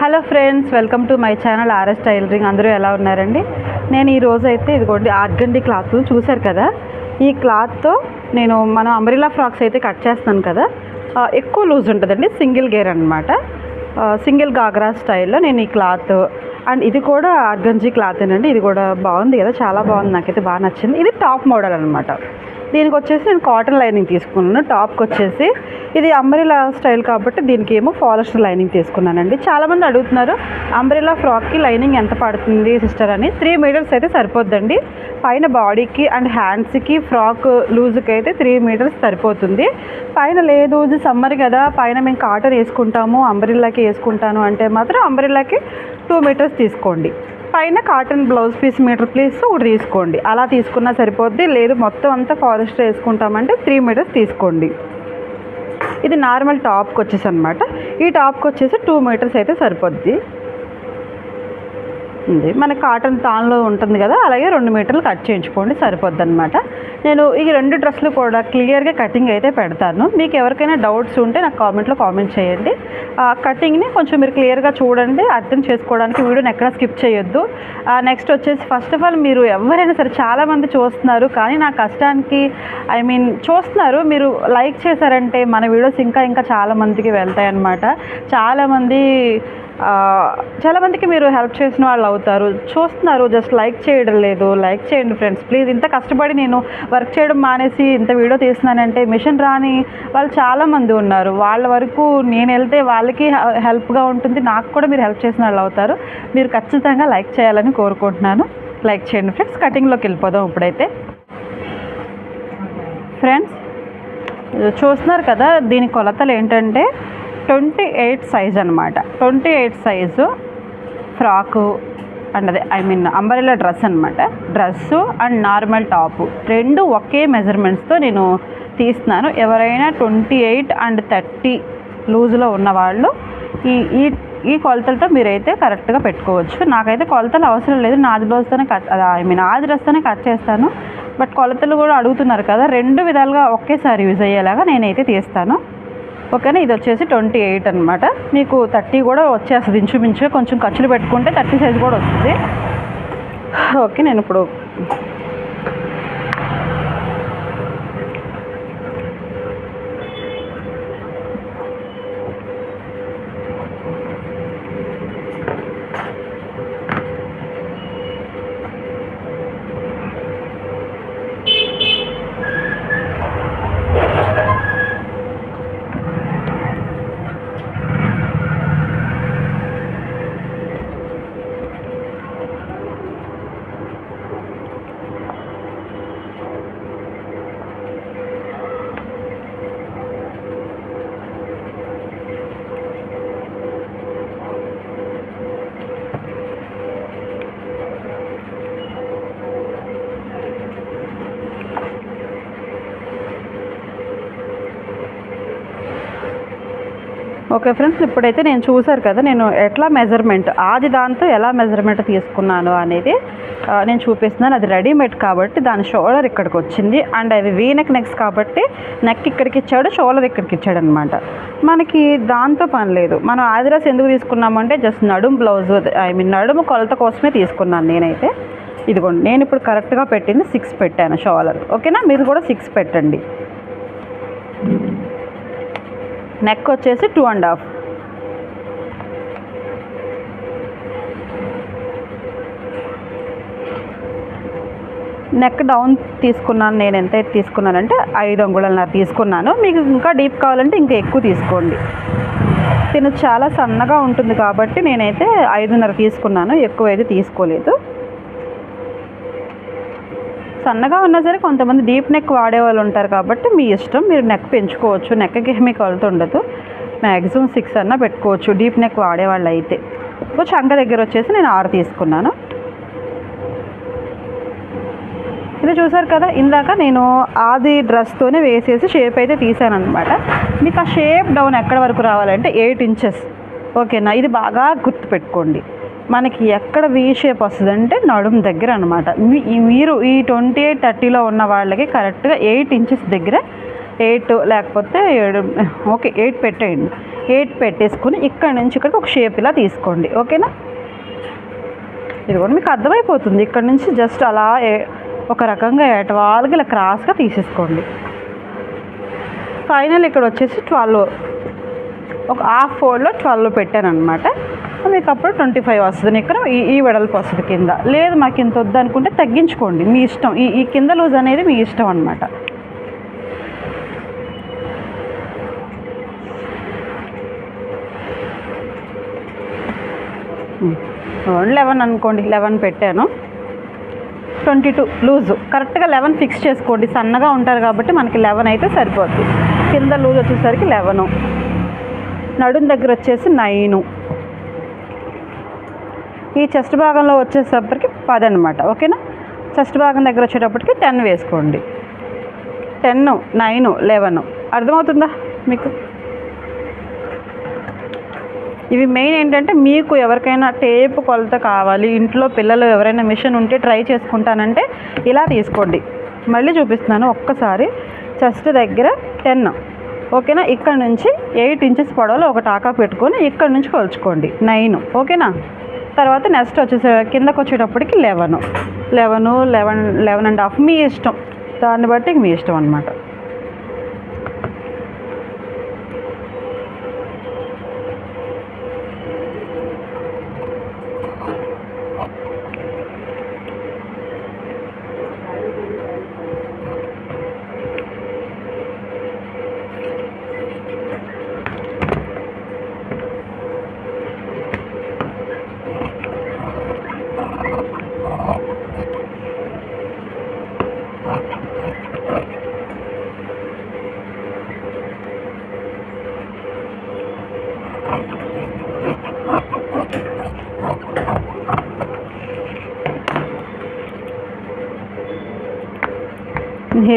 Hello friends welcome to my channel RS tailoring. అందరూ ఎలా ఉన్నారండి? నేను ఈ రోజు అయితే ఇదిగోండి ఆర్గండి క్లాత్ చూశారు కదా? ఈ క్లాత్తో నేను మనం అంబ్రిలా ఫ్రాక్స్ అయితే కట్ చేస్తాను కదా? ఎక్కువ లూజ్ ఉంటుందండి సింగిల్ గేర్ అనమాట సింగిల్ గాగ్రా స్టైల్లో నేను ఈ క్లాత్ అండ్ ఇది కూడా ఆర్గంజీ క్లాత్ అండి ఇది కూడా బాగుంది కదా చాలా బాగుంది నాకైతే బాగా నచ్చింది. ఇది టాప్ మోడల్ అనమాట దీనికి వచ్చేసి నేను కాటన్ లైనింగ్ తీసుకున్నాను. టాప్కి వచ్చేసి ఇది అంబ్రిలా స్టైల్ కాబట్టి దీనికి ఏమో ఫారెస్ట్ లైనింగ్ తీసుకున్నానండి. చాలామంది అడుగుతున్నారు అంబ్రిలా ఫ్రాక్కి లైనింగ్ ఎంత పడుతుంది సిస్టర్ అని. త్రీ మీటర్స్ అయితే సరిపోద్దండి. పైన బాడీకి అండ్ హ్యాండ్స్కి ఫ్రాక్ లూజ్కి అయితే త్రీ మీటర్స్ సరిపోతుంది. పైన లేదు ఇది సమ్మర్ కదా పైన మేము కాటన్ వేసుకుంటాము అంబ్రిల్లాకి వేసుకుంటాను అంటే మాత్రం అంబ్రిల్లాకి టూ మీటర్స్ తీసుకోండి. పైన cotton blouse piece metre please ఒకటి తీసుకోండి. అలా తీసుకున్నా సరిపోద్ది. లేదు మొత్తం అంతా ఫారెస్ట్ వేసుకుంటామంటే త్రీ మీటర్స్ తీసుకోండి. ఇది నార్మల్ టాప్కి వచ్చేసి అనమాట ఈ టాప్కి వచ్చేసి టూ మీటర్స్ అయితే సరిపోద్ది. ఉంది మన కాటన్ తాన్లో ఉంటుంది కదా అలాగే రెండు మీటర్లు కట్ చేయించుకోండి సరిపోద్ది అనమాట నేను ఈ రెండు డ్రెస్సులు కూడా క్లియర్గా కటింగ్ అయితే పెడతాను. మీకు ఎవరికైనా డౌట్స్ ఉంటే నాకు కామెంట్లో కామెంట్ చేయండి. ఆ కటింగ్ని కొంచెం మీరు క్లియర్గా చూడండి అర్థం చేసుకోవడానికి వీడియోని ఎక్కడ స్కిప్ చేయొద్దు. నెక్స్ట్ వచ్చేసి ఫస్ట్ ఆఫ్ ఆల్ మీరు ఎవరైనా సరే చాలామంది చూస్తున్నారు కానీ నా కష్టానికి ఐ మీన్ చూస్తున్నారు. మీరు లైక్ చేశారంటే మన వీడియోస్ ఇంకా ఇంకా చాలామందికి వెళ్తాయి అన్నమాట చాలామంది చాలామందికి మీరు హెల్ప్ చేసిన వాళ్ళు అవుతారు. చూస్తున్నారు జస్ట్ లైక్ చేయడం లేదు. లైక్ చేయండి ఫ్రెండ్స్ ప్లీజ్ ఇంత కష్టపడి నేను వర్క్ చేయడం మానేసి ఇంత వీడియో తీస్తున్నానంటే మిషన్ రాని వాళ్ళు చాలామంది ఉన్నారు. వాళ్ళ వరకు నేను వెళ్తే వాళ్ళకి హెల్ప్గా ఉంటుంది. నాకు కూడా మీరు హెల్ప్ చేసిన వాళ్ళు అవుతారు. మీరు ఖచ్చితంగా లైక్ చేయాలని కోరుకుంటున్నాను. లైక్ చేయండి ఫ్రెండ్స్ కటింగ్లోకి వెళ్ళిపోదాం ఇప్పుడైతే. ఫ్రెండ్స్ చూస్తున్నారు కదా దీని కొలతలు ఏంటంటే ట్వంటీ ఎయిట్ సైజ్ అనమాట twenty eight size frock and అదే ఐ మీన్ అంబరెలా డ్రెస్ అనమాట డ్రెస్సు అండ్ నార్మల్ టాపు. రెండు ఒకే మెజర్మెంట్స్తో నేను తీస్తున్నాను. ఎవరైనా ట్వంటీ ఎయిట్ అండ్ థర్టీ లూజ్లో ఉన్నవాళ్ళు ఈ ఈ ఈ కొలతలతో మీరైతే కరెక్ట్గా పెట్టుకోవచ్చు. నాకైతే కొలతలు అవసరం లేదు. నాది బ్లౌజ్తోనే కట్ ఐ మీన్ ఆ డ్రెస్తోనే కట్ చేస్తాను. బట్ కొలతలు కూడా అడుగుతున్నారు కదా రెండు విధాలుగా ఒకేసారి యూజ్ అయ్యేలాగా నేనైతే తీస్తాను. ఓకేనా? ఇది వచ్చేసి ట్వంటీ ఎయిట్ అనమాట మీకు థర్టీ కూడా వచ్చేస్తుంది ఇంచుమించు కొంచెం ఖర్చులు పెట్టుకుంటే థర్టీ సైజ్ కూడా వస్తుంది. ఓకే నేను ఇప్పుడు ఓకే ఫ్రెండ్స్ ఇప్పుడైతే నేను చూశారు కదా నేను ఎట్లా మెజర్మెంట్ ఆది దాంతో ఎలా మెజర్మెంట్ తీసుకున్నాను అనేది నేను చూపిస్తున్నాను. అది రెడీమేడ్ కాబట్టి దాని షోల్డర్ ఇక్కడికి వచ్చింది. అండ్ అవి వీనక్ నెక్స్ కాబట్టి నెక్ ఇక్కడికి ఇచ్చాడు షోల్డర్ ఇక్కడికి ఇచ్చాడు అనమాట మనకి దాంతో పని లేదు. మనం ఆదిరాస్ ఎందుకు తీసుకున్నామంటే జస్ట్ నడుము బ్లౌజ్ ఐ మీన్ నడుము కొలత కోసమే తీసుకున్నాను నేనైతే. ఇదిగోండి నేను ఇప్పుడు కరెక్ట్గా పెట్టింది సిక్స్ పెట్టాను షోలర్ ఓకేనా మీరు కూడా సిక్స్ పెట్టండి. నెక్ వచ్చేసి two and half neck down తీసుకున్నాను నేను ఎంత తీసుకున్నానంటే ఐదు అంగుళాలన్నర తీసుకున్నాను. మీకు ఇంకా డీప్ కావాలంటే ఇంకా ఎక్కువ తీసుకోండి. తిను చాలా సన్నగా ఉంటుంది కాబట్టి నేనైతే ఐదున్నర తీసుకున్నాను ఎక్కువ అయితే తీసుకోలేదు. సన్నగా ఉన్నా సరే కొంతమంది డీప్ నెక్ వాడే వాళ్ళు ఉంటారు కాబట్టి మీ ఇష్టం మీరు నెక్ పెంచుకోవచ్చు. నెక్కి ఏమీ కొలత ఉండదు. మ్యాక్సిమం సిక్స్ అన్నా పెట్టుకోవచ్చు. డీప్ నెక్ వాడేవాళ్ళు అయితే ఇప్పుడు చంక దగ్గర వచ్చేసి నేను ఆరు తీసుకున్నాను. ఇది చూసారు కదా ఇందాక నేను ఆది డ్రెస్తోనే వేసేసి షేప్ అయితే తీసాను అనమాట మీకు ఆ షేప్ డౌన్ ఎక్కడ వరకు రావాలంటే ఎయిట్ ఇంచెస్ ఓకేనా? ఇది బాగా గుర్తుపెట్టుకోండి. మనకి ఎక్కడ వీ షేప్ వస్తుందంటే నడుము దగ్గర అనమాట మీరు ఈ ట్వంటీ ఎయిట్ థర్టీలో ఉన్న వాళ్ళకి కరెక్ట్గా ఎయిట్ ఇంచెస్ దగ్గర ఎయిట్ లేకపోతే ఏడు ఓకే ఎయిట్ పెట్టేయండి. ఎయిట్ పెట్టేసుకుని ఇక్కడ నుంచి ఇక్కడ ఒక షేప్ ఇలా తీసుకోండి. ఓకేనా? ఇది కూడా మీకు అర్థమైపోతుంది. ఇక్కడ నుంచి జస్ట్ అలా ఏ- ఒక రకంగా ఏటవాళ్ళకి ఇలా క్రాస్గా తీసేసుకోండి. ఫైనల్ ఇక్కడ వచ్చేసి ట్వెల్వ్. ఒక హాఫ్ ఫోల్డ్లో ట్వెల్వ్ పెట్టాను అనమాట మీకు అప్పుడు ట్వంటీ ఫైవ్ వస్తుంది ఇక్కడ ఈ ఈ వెడల్పు వస్తుంది కింద. లేదు మాకు ఇంత వద్దు అనుకుంటే తగ్గించుకోండి. మీ ఇష్టం. ఈ ఈ కింద లూజ్ అనేది మీ ఇష్టం అనమాట లెవెన్ అనుకోండి. లెవెన్ పెట్టాను. Twenty two loose. కరెక్ట్గా లెవెన్ ఫిక్స్ చేసుకోండి. సన్నగా ఉంటారు కాబట్టి మనకి లెవెన్ అయితే సరిపోద్ది. కింద లూజ్ వచ్చేసరికి లెవెను నడుం దగ్గర వచ్చేసి నైను. ఈ చెస్ట్ భాగంలో వచ్చేసేపటికి పది అనమాట ఓకేనా? చెస్ట్ భాగం దగ్గర వచ్చేటప్పటికి టెన్ వేసుకోండి. Ten nine eleven. అర్థమవుతుందా మీకు? ఇవి మెయిన్ ఏంటంటే మీకు ఎవరికైనా టేప్ కొలత కావాలి ఇంట్లో పిల్లలు ఎవరైనా మిషన్ ఉంటే ట్రై చేసుకుంటానంటే ఇలా తీసుకోండి. మళ్ళీ చూపిస్తున్నాను ఒక్కసారి. చెస్ట్ దగ్గర టెన్. ఓకేనా? ఇక్కడ నుంచి ఎయిట్ ఇంచెస్ పొడవలో ఒక టాకా పెట్టుకొని ఇక్కడ నుంచి కొలుచుకోండి. నైన్ ఓకేనా? తర్వాత నెక్స్ట్ వచ్చేసే కిందకు వచ్చేటప్పటికి eleven eleven eleven eleven and half మీ ఇష్టం. దాన్ని బట్టి మీ ఇష్టం అనమాట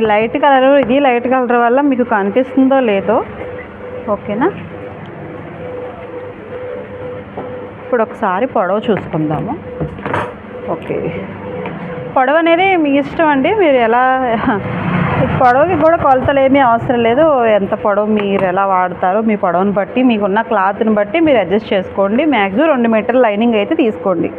లైట్ కలర్ ఇది లైట్ కలర్ వల్ల మీకు కనిపిస్తుందో లేదో. ఓకేనా? ఇప్పుడు ఒకసారి పొడవు చూసుకుందాము. ఓకే. పొడవు అనేది మీ ఇష్టం అండి. మీరు ఎలా పొడవుకి కూడా కొలతలు ఏమీ అవసరం లేదు. ఎంత పొడవు మీరు ఎలా వాడతారో మీ పొడవుని బట్టి మీకున్న క్లాత్ని బట్టి మీరు అడ్జస్ట్ చేసుకోండి. మ్యాక్సిమం రెండు మీటర్ లైనింగ్ అయితే తీసుకోండి.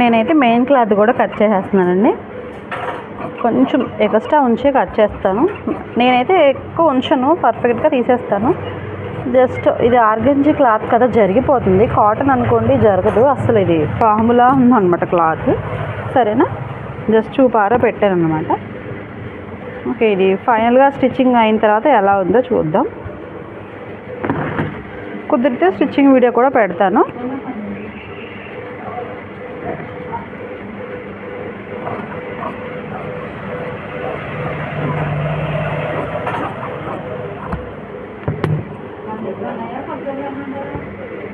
నేనైతే మెయిన్ క్లాత్ కూడా కట్ చేసేస్తున్నానండి. కొంచెం ఎక్స్ట్రా ఉంచి కట్ చేస్తాను. నేనైతే ఎక్కువ ఉంచను పర్ఫెక్ట్గా తీసేస్తాను. జస్ట్ ఇది ఆర్గంజీ క్లాత్ కదా జరిగిపోతుంది. కాటన్ అనుకోండి జరగదు. అసలు ఇది పాములా ఉందన్నమాట క్లాత్. సరేనా? జస్ట్ చూపారా పెట్టాను అనమాట ఓకే ఇది ఫైనల్గా స్టిచ్చింగ్ అయిన తర్వాత ఎలా ఉందో చూద్దాం. కుదిరితే స్టిచ్చింగ్ వీడియో కూడా పెడతాను.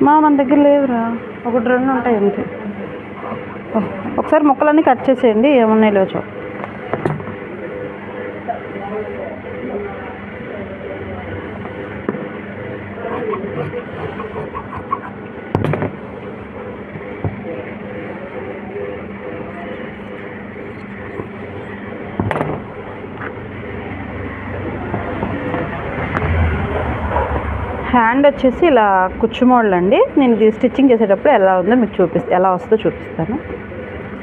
మా మన దగ్గర లేవురా. ఒకటి రెండు ఉంటాయి అంతే. ఒకసారి ముక్కలన్నీ కట్ చేసేయండి ఏమున్నాయి లేచో హ్యాండ్ వచ్చేసి ఇలా కుచ్చుమోళ్ళు అండి నేను ఇది స్టిచ్చింగ్ చేసేటప్పుడు ఎలా ఉందో మీకు చూపిస్తా ఎలా వస్తుందో చూపిస్తాను.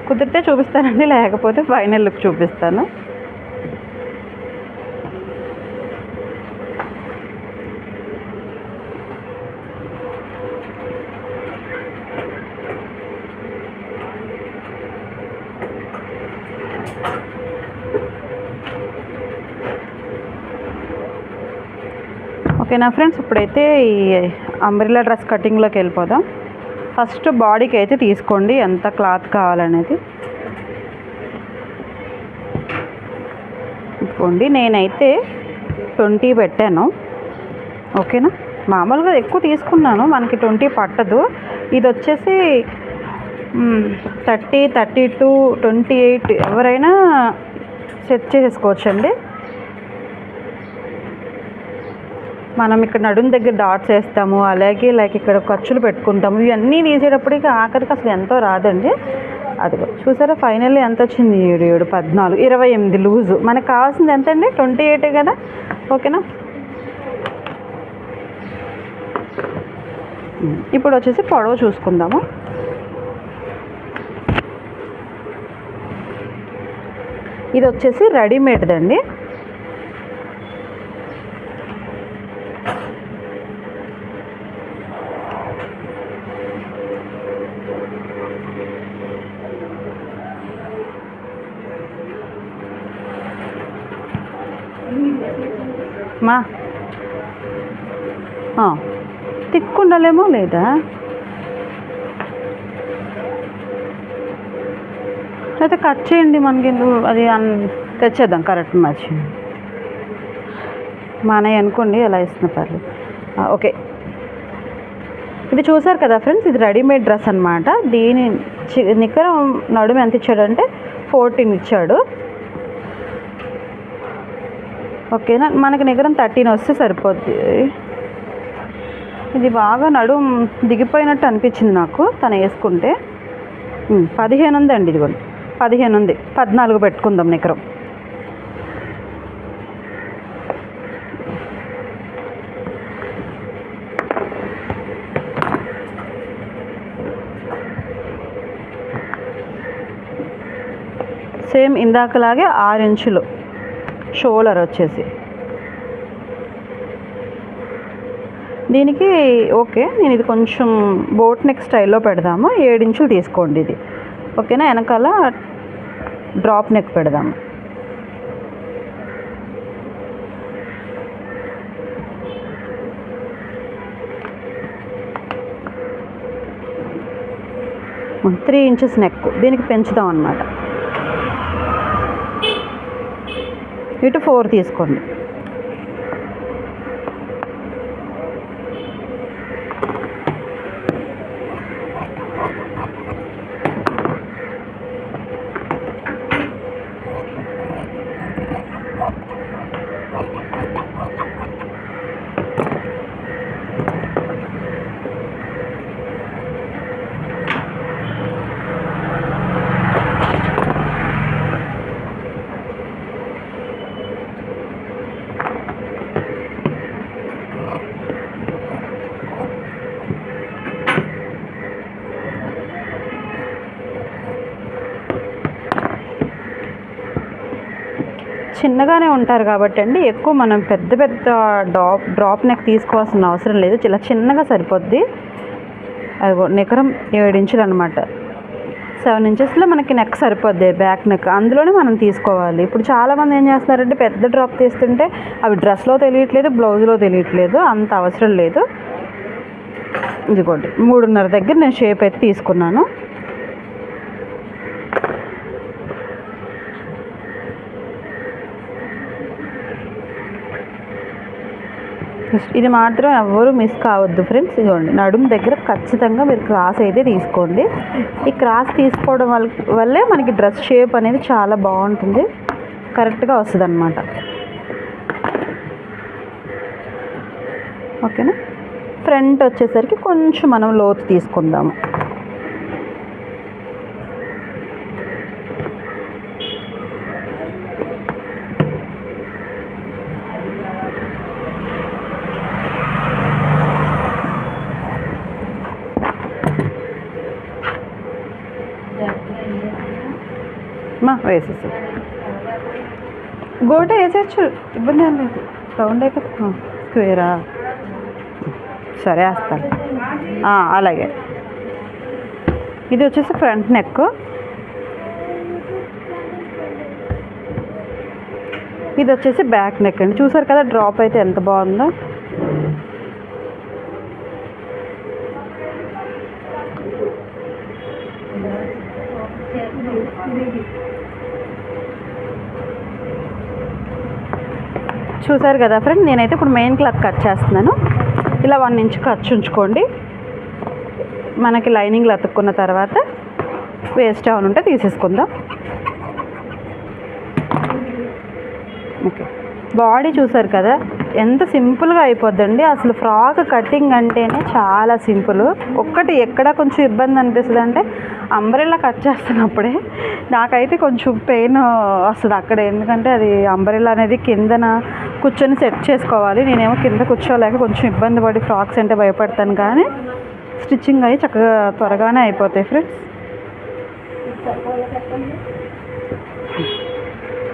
కుదిరితే చూపిస్తానండి లేకపోతే ఫైనల్ లుక్ చూపిస్తాను. ఓకేనా ఫ్రెండ్స్? ఇప్పుడైతే ఈ అంబ్రిల్లా డ్రెస్ కటింగ్లోకి వెళ్ళిపోదాం. ఫస్ట్ బాడీకి అయితే తీసుకోండి ఎంత క్లాత్ కావాలనేది. ఇదిగోండి నేనైతే ట్వంటీ పెట్టాను. ఓకేనా? మామూలుగా ఎక్కువ తీసుకున్నాను మనకి ట్వంటీ పట్టదు. ఇది వచ్చేసి thirty thirty two twenty eight ఎవరైనా సెట్ చేసుకోవచ్చండి. మనం ఇక్కడ నడుం దగ్గర డాట్స్ వేస్తాము అలాగే లైక్ ఇక్కడ ఖర్చులు పెట్టుకుంటాము ఇవన్నీ తీసేటప్పటికి ఆఖరికి అసలు ఎంతో రాదండి. అదిగో చూసారా ఫైనల్ ఎంత వచ్చింది? ఏడు ఏడు పద్నాలుగు ఇరవై ఎనిమిది లూజు. మనకు కావాల్సింది ఎంత అండి ట్వంటీ ఎయిటే కదా? ఓకేనా? ఇప్పుడు వచ్చేసి పొడవు చూసుకుందాము. ఇది వచ్చేసి రెడీమేడ్దండి. మా. తిక్కుండలేమో లేదా? అయితే కట్ చేయండి మనకి అది తెచ్చేద్దాం కరెక్ట్ మ్యాచ్ మానయ్య అనుకోండి ఎలా ఇస్తున్న పర్లేదు. ఓకే. ఇది చూసారు కదా ఫ్రెండ్స్ ఇది రెడీమేడ్ డ్రెస్ అనమాట దీని చి- నడుము ఎంత ఇచ్చాడంటే ఫోర్టీన్ ఇచ్చాడు. ఓకేనా? మనకి నిగరం థర్టీన్ వస్తే సరిపోద్ది. ఇది బాగా నడుం దిగిపోయినట్టు అనిపించింది నాకు తను వేసుకుంటే. పదిహేను ఉందండి ఇది పదిహేను ఉంది. పద్నాలుగు పెట్టుకుందాం నికరం. సేమ్ ఇందాకలాగే ఆరు ఇంచులు. షోల్డర్ వచ్చేసి. దీనికి ఓకే నేను ఇది కొంచెం బోట్ నెక్ స్టైల్లో పెడదాము ఏడించులు తీసుకోండి ఇది. ఓకేనా? వెనకాల డ్రాప్ నెక్ పెడదాము. త్రీ ఇంచెస్ నెక్ దీనికి పెంచుదాం అనమాట ఇటు ఫోర్ తీసుకోండి. చిన్నగానే ఉంటారు కాబట్టి అండి ఎక్కువ మనం పెద్ద పెద్ద డ్రాప్ డ్రాప్ నెక్ తీసుకోవాల్సిన అవసరం లేదు. ఇలా చిన్నగా సరిపోద్ది. అదిగో నికరం ఏడు ఇంచులు అనమాట సెవెన్ ఇంచెస్లో మనకి నెక్ సరిపోద్ది బ్యాక్ నెక్. అందులోనే మనం తీసుకోవాలి. ఇప్పుడు చాలామంది ఏం చేస్తున్నారంటే పెద్ద డ్రాప్ తీస్తుంటే అవి డ్రెస్లో తెలియట్లేదు బ్లౌజ్లో తెలియట్లేదు అంత అవసరం లేదు. ఇదిగోండి మూడున్నర దగ్గర నేను షేప్ అయితే తీసుకున్నాను. ఇది మాత్రం ఎవరు మిస్ కావద్దు ఫ్రెండ్స్ ఇదిగోండి నడుము దగ్గర ఖచ్చితంగా మీరు క్రాస్ అయితే తీసుకోండి. ఈ క్రాస్ తీసుకోవడం వల్ల వల్లే మనకి డ్రెస్ షేప్ అనేది చాలా బాగుంటుంది. కరెక్ట్గా వస్తుంది అనమాట ఓకేనా ఫ్రంట్ వచ్చేసరికి కొంచెం మనం లోతు తీసుకుందాము. వేసేసి గోట వేసేయచ్చు ఇబ్బంది ఏం లేదు. రౌండ్ అయిపోతుంది స్క్వేరా సరే వేస్తాను. అలాగే. ఇది వచ్చేసి ఫ్రంట్ నెక్. ఇది వచ్చేసి బ్యాక్ నెక్ అండి. చూసారు కదా డ్రాప్ అయితే ఎంత బాగుందో? చూసారు కదా ఫ్రెండ్ నేనైతే ఇప్పుడు మెయిన్ క్లాత్ కట్ చేస్తున్నాను. ఇలా వన్ ఇంచ్ ఖర్చు ఉంచుకోండి. మనకి లైనింగ్లు అతుక్కున్న తర్వాత వేస్ట్ ఏమైనా ఉంటే తీసేసుకుందాం. ఓకే బాడీ చూసారు కదా? ఎంత సింపుల్గా అయిపోద్దండి. అసలు ఫ్రాక్ కటింగ్ అంటేనే చాలా సింపుల్. ఒక్కటి ఎక్కడ కొంచెం ఇబ్బంది అనిపిస్తుంది అంటే అంబ్రెల్లా కట్ చేస్తున్నప్పుడే నాకైతే కొంచెం పెయిన్ వస్తుంది అక్కడ. ఎందుకంటే అది అంబ్రెల్లా అనేది కిందన కూర్చొని సెట్ చేసుకోవాలి. నేనేమో కింద కూర్చోలేక కొంచెం ఇబ్బంది పడి ఫ్రాక్స్ అంటే భయపడతాను. కానీ స్టిచ్చింగ్ అయ్యి చక్కగా త్వరగానే అయిపోతాయి ఫ్రెండ్స్.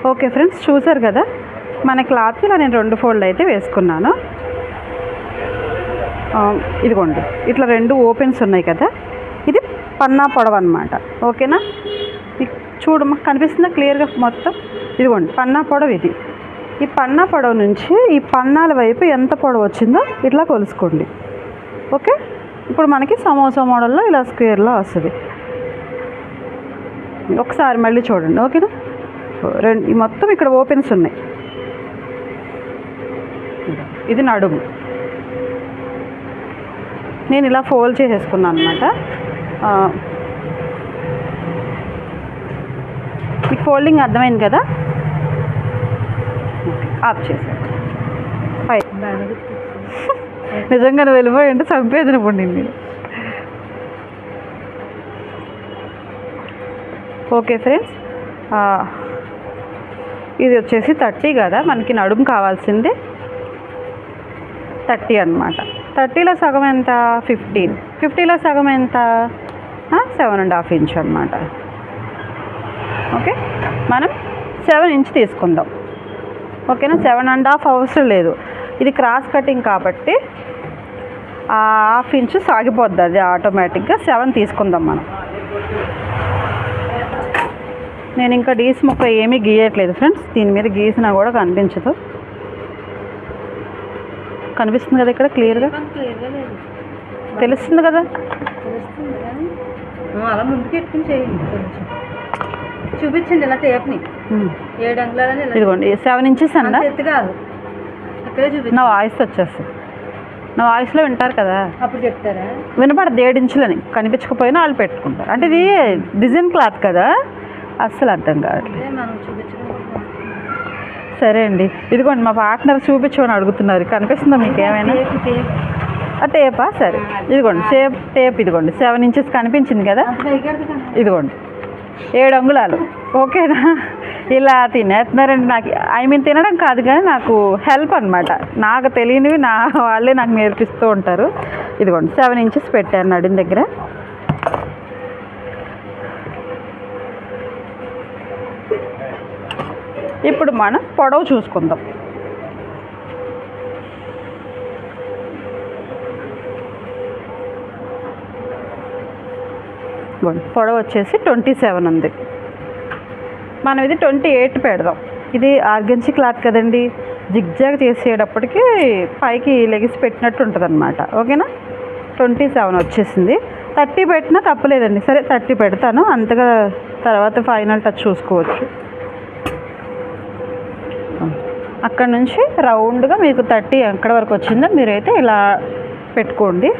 ఓకే ఫ్రెండ్స్ చూసారు కదా? మన క్లాత్ ఇలా నేను రెండు ఫోల్డ్ అయితే వేసుకున్నాను. ఇదిగోండి. ఇట్లా రెండు ఓపెన్స్ ఉన్నాయి కదా? ఇది పన్నా పొడవు అనమాట ఓకేనా? ఇక్- చూడమ్మా కనిపిస్తుందా క్లియర్గా మొత్తం? ఇదిగోండి పన్నా పొడవు ఇది. ఈ పన్నా పొడవు నుంచి ఈ పన్నాల వైపు ఎంత పొడవు వచ్చిందో ఇట్లా కొలుసుకోండి. ఓకే? ఇప్పుడు మనకి సమోసా మోడల్లో ఇలా స్క్వేర్లో వస్తుంది. ఒకసారి మళ్ళీ చూడండి ఓకేనా? రెండు మొత్తం ఇక్కడ ఓపెన్స్ ఉన్నాయి. ఇది నడుము. నేను ఇలా ఫోల్డ్ చేసేసుకున్నాను అనమాట మీకు ఫోల్డింగ్ అర్థమైంది కదా? ఆఫ్ చేసాను నిజంగా నువ్వు వెళ్ళిపోయి అంటే చంపేది ఇప్పుడు ఓకే ఫ్రెండ్స్ ఇది వచ్చేసి థర్టీ కదా? మనకి నడుము కావాల్సింది. థర్టీ అనమాట థర్టీలో సగం ఎంత? ఫిఫ్టీన్. ఫిఫ్టీలో సగం ఎంత? సెవెన్ అండ్ హాఫ్ ఇంచ్ అనమాట ఓకే? మనం సెవెన్ ఇంచ్ తీసుకుందాం. ఓకేనా? సెవెన్ అండ్ హాఫ్ అవసరం లేదు. ఇది క్రాస్ కటింగ్ కాబట్టి ఆ హాఫ్ ఇంచ్ సాగిపోద్ది అది ఆటోమేటిక్గా. సెవెన్ తీసుకుందాం మనం. నేను ఇంకా డీస్ ముక్క ఏమీ గీయట్లేదు ఫ్రెండ్స్. దీని మీద గీసినా కూడా కనిపించదు. కనిపిస్తుంది కదా ఇక్కడ క్లియర్గా? తెలుస్తుంది కదా? అలా ముందుకు ఎట్టుకుని చేయండి కొంచెం. చూపించండి ఇలా టేప్ని. ఏడు అంగుళాలని ఇదిగోండి సెవెన్ ఇంచెస్ అండ ఎత్తు కాదు. ఇక్కడే చూపించండి నా వాయిస్ వచ్చేస్తుంది. నా వాయిస్లో వింటారు కదా? అప్పుడు చెప్తారా? వినపడదు ఏడు ఇంచులని. కనిపించకపోయినా వాళ్ళు పెట్టుకుంటారు. అంటే ఇది డిజైన్ క్లాత్ కదా? అస్సలు అర్థం కావట్లేదు. మనం చూపించుకుంటాం సరే అండి. ఇదిగోండి మా పార్ట్నర్ చూపించమని అడుగుతున్నారు. కనిపిస్తుందా మీకు ఏమైనా టేప్ టేప్ ఆ టేపా సరే. ఇదిగోండి సేప్ టేప్ ఇదిగోండి. సెవెన్ ఇంచెస్ కనిపించింది కదా? ఇదిగోండి. ఏడు అంగుళాలు. ఓకేనా? ఇలా తినేస్తున్నారండి నాకు. ఐ మీన్ తినడం కాదు కానీ నాకు హెల్ప్ అనమాట నాకు తెలియనివి నా వాళ్ళే నాకు నేర్పిస్తూ ఉంటారు. ఇదిగోండి సెవెన్ ఇంచెస్ పెట్టాను నడిన దగ్గర. ఇప్పుడు మనం పొడవు చూసుకుందాం. పొడవు వచ్చేసి ట్వంటీ సెవెన్ ఉంది. మనం ఇది ట్వంటీ ఎయిట్ పెడదాం. ఇది ఆర్గెన్సీ క్లాత్ కదండి. జిగ్జాగ్ చేసేటప్పటికి పైకి లెగిసి పెట్టినట్టు ఉంటుంది అనమాట ఓకేనా? ట్వంటీ సెవెన్ వచ్చేసింది. థర్టీ పెట్టినా తప్పలేదండి. సరే థర్టీ పెడతాను. అంతగా తర్వాత ఫైనల్ టచ్ చూసుకోవచ్చు. అక్కడ నుంచి రౌండ్గా మీకు థర్టీ ఎక్కడ వరకు వచ్చిందో మీరైతే ఇలా పెట్టుకోండి.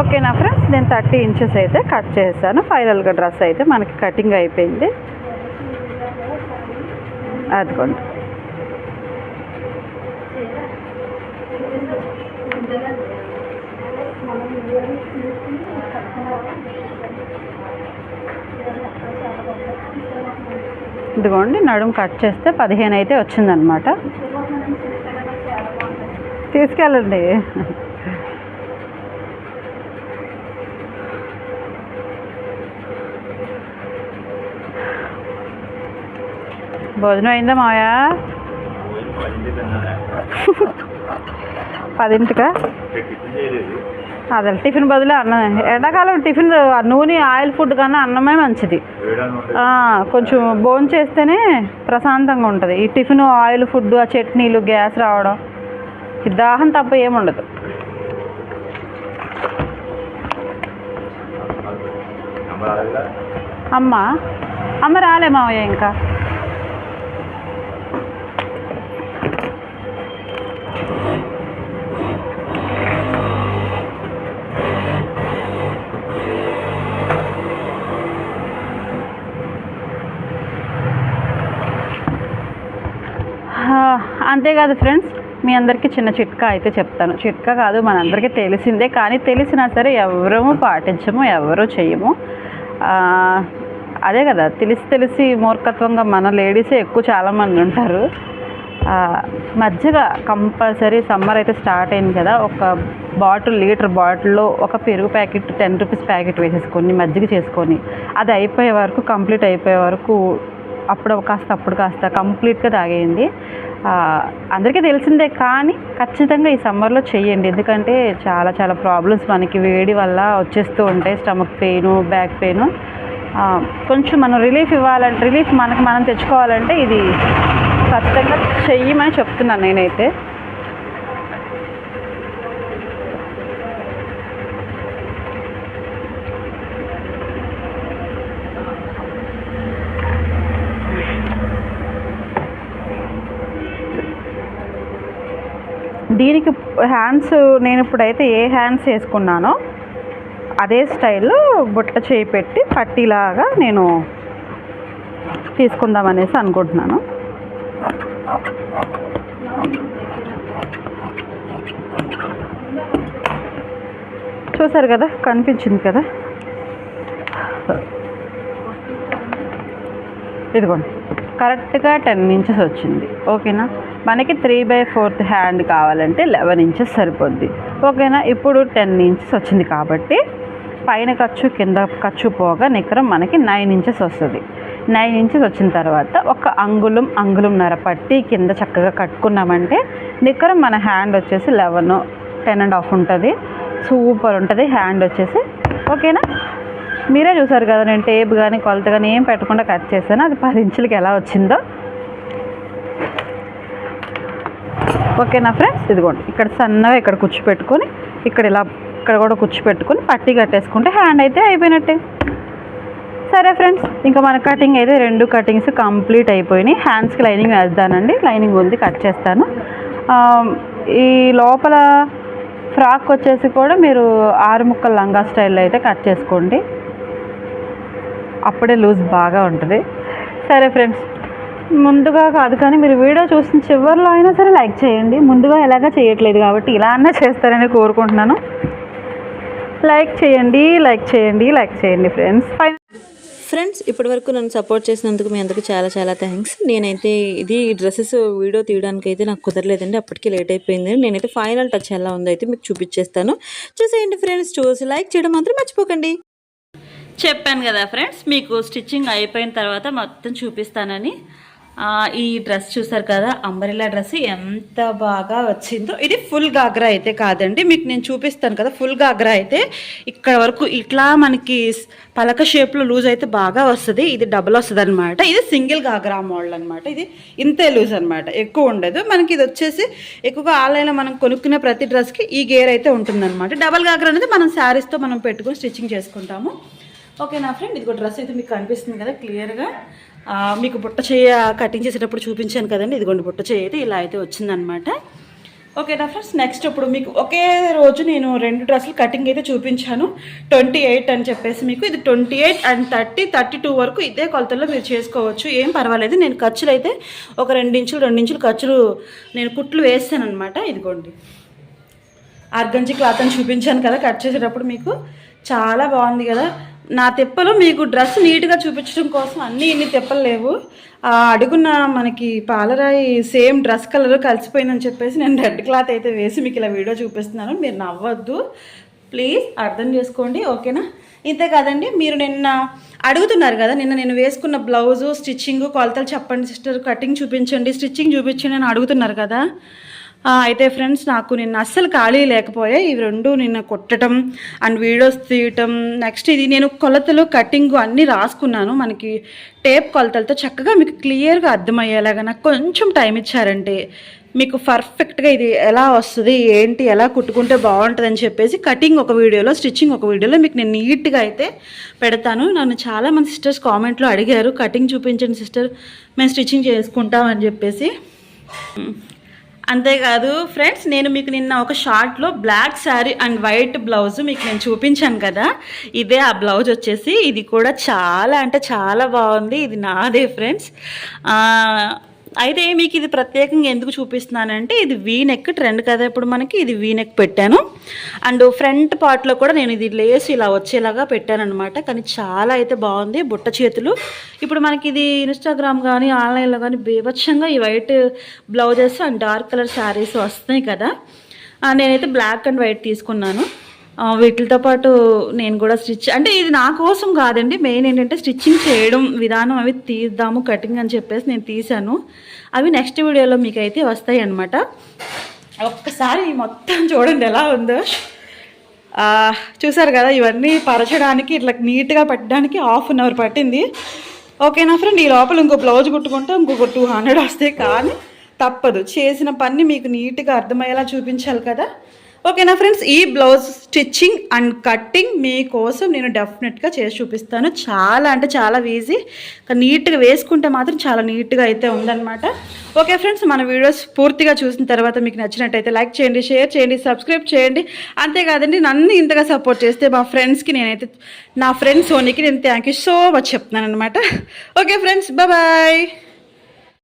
ఓకేనా ఫ్రెండ్స్ నేను థర్టీ ఇంచెస్ అయితే కట్ చేశాను. ఫైనల్గా డ్రెస్ అయితే మనకి కటింగ్ అయిపోయింది. అదిగోండి. ఇదిగోండి నడుము కట్ చేస్తే పదిహేను అయితే వచ్చిందనమాట తీసుకెళ్ళండి. భోజనం అయిందా మాయా పదింటికా అదే టిఫిన్ బదులు అన్నం ఎండాకాలం టిఫిన్ నూనె ఆయిల్ ఫుడ్ కన్నా అన్నమే మంచిది కొంచెం బోన్ చేస్తేనే ప్రశాంతంగా ఉంటుంది ఈ టిఫిన్ ఆయిల్ ఫుడ్ ఆ చట్నీలు గ్యాస్ రావడం ఈ దాహం తప్ప ఏముండదు అమ్మ అమ్మ రాలే మావయ్య ఇంకా అంతేకాదు ఫ్రెండ్స్ మీ అందరికీ చిన్న చిట్కా అయితే చెప్తాను. చిట్కా కాదు మనందరికీ తెలిసిందే కానీ తెలిసినా సరే ఎవరము పాటించము ఎవరు చేయము అదే కదా తెలిసి తెలిసి మూర్ఖత్వంగా మన లేడీసే ఎక్కువ చాలామంది ఉంటారు. మజ్జిగ కంపల్సరీ సమ్మర్ అయితే స్టార్ట్ అయింది కదా ఒక బాటిల్ లీటర్ బాటిల్లో ఒక పెరుగు ప్యాకెట్ టెన్ రూపీస్ ప్యాకెట్ వేసేసుకొని మజ్జిగ చేసుకొని అది అయిపోయే వరకు కంప్లీట్ అయిపోయే వరకు అప్పుడు కాస్త అప్పుడు కాస్త కంప్లీట్గా తాగేయండి. అందరికీ తెలిసిందే కానీ ఖచ్చితంగా ఈ సమ్మర్లో చేయండి ఎందుకంటే చాలా చాలా ప్రాబ్లమ్స్ మనకి వేడి వల్ల వచ్చేస్తూ ఉంటాయి. Stomach pain back pain. కొంచెం మనం రిలీఫ్ ఇవ్వాలంటే రిలీఫ్ మనకు మనం తెచ్చుకోవాలంటే ఇది ఖచ్చితంగా చెయ్యమని చెప్తున్నాను నేనైతే. దీనికి హ్యాండ్స్ నేను ఇప్పుడైతే ఏ హ్యాండ్స్ వేసుకున్నానో అదే స్టైల్లో బుట్ట చేయి పెట్టి పట్టీలాగా నేను తీసుకుందాం అనేసి అనుకుంటున్నాను. చూసారు కదా? కనిపించింది కదా? ఇదిగోండి. కరెక్ట్గా టెన్ ఇంచెస్ వచ్చింది. ఓకేనా? మనకి త్రీ బై ఫోర్త్ హ్యాండ్ కావాలంటే లెవెన్ ఇంచెస్ సరిపోద్ది. ఓకేనా? ఇప్పుడు టెన్ ఇంచెస్ వచ్చింది కాబట్టి పైన ఖర్చు కింద ఖర్చు పోగా నికరం మనకి నైన్ ఇంచెస్ వస్తుంది. నైన్ ఇంచెస్ వచ్చిన తర్వాత ఒక అంగుళం అంగుళంన్నర పట్టి కింద చక్కగా కట్టుకున్నామంటే నికరం మన హ్యాండ్ వచ్చేసి లెవెన్ టెన్ అండ్ హాఫ్ ఉంటుంది. సూపర్ ఉంటుంది. హ్యాండ్ వచ్చేసి ఓకేనా? మీరే చూసారు కదా నేను టేప్ కానీ కొలత కానీ ఏం పెట్టకుండా కట్ చేశాను. అది పది ఇంచులకి ఎలా వచ్చిందో? ఓకేనా ఫ్రెండ్స్? ఇదిగోండి. ఇక్కడ సన్నగా ఇక్కడ కుచ్చు పెట్టుకొని ఇక్కడ ఇలా ఇక్కడ కూడా కుచ్చు పెట్టుకొని పట్టి కట్టేసుకుంటే హ్యాండ్ అయితే అయిపోయినట్టే. సరే ఫ్రెండ్స్ ఇంకా మన కటింగ్ అయితే రెండు కటింగ్స్ కంప్లీట్ అయిపోయినాయి. హ్యాండ్స్కి లైనింగ్ వేద్దానండి. లైనింగ్ ఉంది కట్ చేస్తాను. ఈ లోపల ఫ్రాక్ వచ్చేసి కూడా మీరు ఆరు ముక్కల లంగా స్టైల్లో అయితే కట్ చేసుకోండి. అప్పుడే లూజ్ బాగా ఉంటుంది. సరే ఫ్రెండ్స్ ముందుగా కాదు కానీ మీరు వీడియో చూసిన చివరిలో అయినా సరే లైక్ చేయండి. ముందుగా ఎలాగా చేయట్లేదు కాబట్టి ఇలా అన్నా చేస్తారని కోరుకుంటున్నాను. లైక్ చేయండి లైక్ చేయండి లైక్ చేయండి ఫ్రెండ్స్. ఫ్రెండ్స్ ఇప్పటివరకు నన్ను సపోర్ట్ చేసినందుకు మీ అందరికీ చాలా చాలా థ్యాంక్స్. నేనైతే ఇది డ్రెస్సెస్ వీడియో తీయడానికి అయితే నాకు కుదరలేదండి. అప్పటికే లేట్ అయిపోయింది. నేనైతే ఫైనల్ టచ్ ఎలా ఉందో అయితే మీకు చూపించేస్తాను. చూసేయండి ఫ్రెండ్స్ చూసి లైక్ చేయడం మాత్రం మర్చిపోకండి. చెప్పాను కదా ఫ్రెండ్స్ మీకు స్టిచ్చింగ్ అయిపోయిన తర్వాత మొత్తం చూపిస్తానని. ఈ డ్రెస్ చూసారు కదా అంబరిలా డ్రెస్ ఎంత బాగా వచ్చిందో. ఇది ఫుల్ గాగ్రా అయితే కాదండి మీకు నేను చూపిస్తాను కదా ఫుల్ గాగ్రా అయితే. ఇక్కడ వరకు ఇట్లా మనకి పలక షేప్లో లూజ్ అయితే బాగా వస్తుంది ఇది డబుల్ వస్తుంది అనమాట ఇది సింగిల్ గాగ్రా మోడల్ అనమాట ఇది ఇంతే లూజ్ అనమాట ఎక్కువ ఉండదు. మనకి ఇది వచ్చేసి ఎక్కువగా ఆన్లైన్లో మనం కొనుక్కునే ప్రతి డ్రెస్కి ఈ గేర్ అయితే ఉంటుందన్నమాట. డబల్ గాగ్రా అనేది మనం శారీస్తో మనం పెట్టుకొని స్టిచ్చింగ్ చేసుకుంటాము. ఓకే నా ఫ్రెండ్ ఇదిగో డ్రెస్ అయితే మీకు కనిపిస్తుంది కదా క్లియర్గా. మీకు బుట్ట చేయ కటింగ్ చేసేటప్పుడు చూపించాను కదండి. ఇదిగోండి బుట్ట చేయ అయితే ఇలా అయితే వచ్చిందనమాట ఓకే నా ఫ్రెండ్స్ నెక్స్ట్ ఇప్పుడు మీకు ఒకే రోజు నేను రెండు డ్రెస్సులు కటింగ్ అయితే చూపించాను. ట్వంటీ ఎయిట్ అని చెప్పేసి మీకు ఇది twenty eight and thirty thirty two వరకు ఇదే కొలతల్లో మీరు చేసుకోవచ్చు. ఏం పర్వాలేదు నేను ఖర్చులు అయితే ఒక రెండు ఇంచులు రెండు ఇంచులు ఖర్చులు నేను కుట్లు వేస్తాను అనమాట ఇదిగోండి. ఆర్గంజి క్లాత్ అని చూపించాను కదా కట్ చేసేటప్పుడు మీకు. చాలా బాగుంది కదా. నా తెప్పలు మీకు డ్రెస్ నీట్గా చూపించడం కోసం అన్నీ ఇన్ని తిప్పలు లేవు. అడుగున్న మనకి పాలరాయి సేమ్ డ్రెస్ కలర్ కలిసిపోయిందని చెప్పేసి నేను రెడ్ క్లాత్ అయితే వేసి మీకు ఇలా వీడియో చూపిస్తున్నాను. మీరు నవ్వద్దు. ప్లీజ్ అర్థం చేసుకోండి. ఓకేనా? ఇంతే కాదండి మీరు నిన్న అడుగుతున్నారు కదా నిన్న నేను వేసుకున్న బ్లౌజు స్టిచ్చింగ్ కొలతలు చెప్పండి సిస్టర్ కటింగ్ చూపించండి స్టిచ్చింగ్ చూపించండి అని అడుగుతున్నారు కదా. అయితే ఫ్రెండ్స్ నాకు నిన్న అస్సలు ఖాళీ లేకపోయా ఇవి రెండు నిన్న కొట్టడం అండ్ వీడియోస్ తీయటం. నెక్స్ట్ ఇది నేను కొలతలు కటింగ్ అన్నీ రాసుకున్నాను. మనకి టేప్ కొలతలతో చక్కగా మీకు క్లియర్గా అర్థమయ్యేలాగా నాకు కొంచెం టైం ఇచ్చారంటే మీకు పర్ఫెక్ట్గా ఇది ఎలా వస్తుంది ఏంటి ఎలా కుట్టుకుంటే బాగుంటుంది అని చెప్పేసి కటింగ్ ఒక వీడియోలో స్టిచ్చింగ్ ఒక వీడియోలో మీకు నేను నీట్గా అయితే పెడతాను. నన్ను చాలా మంది సిస్టర్స్ కామెంట్లో అడిగారు కటింగ్ చూపించండి సిస్టర్ మేము స్టిచ్చింగ్ చేసుకుంటాం అని చెప్పేసి. అంతేకాదు ఫ్రెండ్స్ నేను మీకు నిన్న ఒక షార్ట్లో black sari and white blouse మీకు నేను చూపించాను కదా. ఇదే ఆ బ్లౌజ్ వచ్చేసి ఇది కూడా చాలా అంటే చాలా బాగుంది. ఇది నాదే ఫ్రెండ్స్ అయితే మీకు ఇది ప్రత్యేకంగా ఎందుకు చూపిస్తున్నానంటే ఇది వీ నెక్ ట్రెండ్ కదా ఇప్పుడు మనకి ఇది వీ నెక్ పెట్టాను. అండ్ ఫ్రంట్ పార్ట్లో కూడా నేను ఇది లేస్ ఇలా వచ్చేలాగా పెట్టాను అనమాట కానీ చాలా అయితే బాగుంది బుట్ట చేతులు. ఇప్పుడు మనకి ఇది ఇన్స్టాగ్రామ్ కానీ ఆన్లైన్లో కానీ బీభత్సంగా ఈ white blouses and dark colour saris వస్తున్నాయి కదా. నేనైతే బ్లాక్ అండ్ వైట్ తీసుకున్నాను. వీటితో పాటు నేను కూడా స్టిచ్ అంటే ఇది నా కోసం కాదండి. మెయిన్ ఏంటంటే స్టిచ్చింగ్ చేయడం విధానం అవి తీద్దాము కటింగ్ అని చెప్పేసి నేను తీసాను అవి నెక్స్ట్ వీడియోలో మీకు అయితే వస్తాయి అన్నమాట. ఒక్కసారి మొత్తం చూడండి ఎలా ఉందో. చూసారు కదా ఇవన్నీ పరచడానికి ఇట్లా నీట్గా పెట్టడానికి హాఫ్ అన్ అవర్ పట్టింది. ఓకేనా ఫ్రెండ్? ఈ లోపల ఇంకో బ్లౌజ్ కుట్టుకుంటే ఇంకొక టూ హండ్రెడ్ వస్తాయి. కానీ తప్పదు. చేసిన పని మీకు నీట్గా అర్థమయ్యేలా చూపించాలి కదా. ఓకేనా ఫ్రెండ్స్ ఈ బ్లౌజ్ స్టిచ్చింగ్ అండ్ కట్టింగ్ మీకోసం నేను డెఫినెట్గా చేసి చూపిస్తాను. చాలా అంటే చాలా ఈజీ నీట్గా వేసుకుంటే మాత్రం చాలా నీట్గా అయితే ఉందన్నమాట. ఓకే ఫ్రెండ్స్ మన వీడియోస్ పూర్తిగా చూసిన తర్వాత మీకు నచ్చినట్టయితే లైక్ చేయండి షేర్ చేయండి సబ్స్క్రైబ్ చేయండి. అంతేకాదండి నన్ను ఇంతగా సపోర్ట్ చేస్తే మా ఫ్రెండ్స్కి నేనైతే నా ఫ్రెండ్ సోనీకి నేను థ్యాంక్ యూ సో మచ్ చెప్తున్నాను అనమాట ఓకే ఫ్రెండ్స్ బాయ్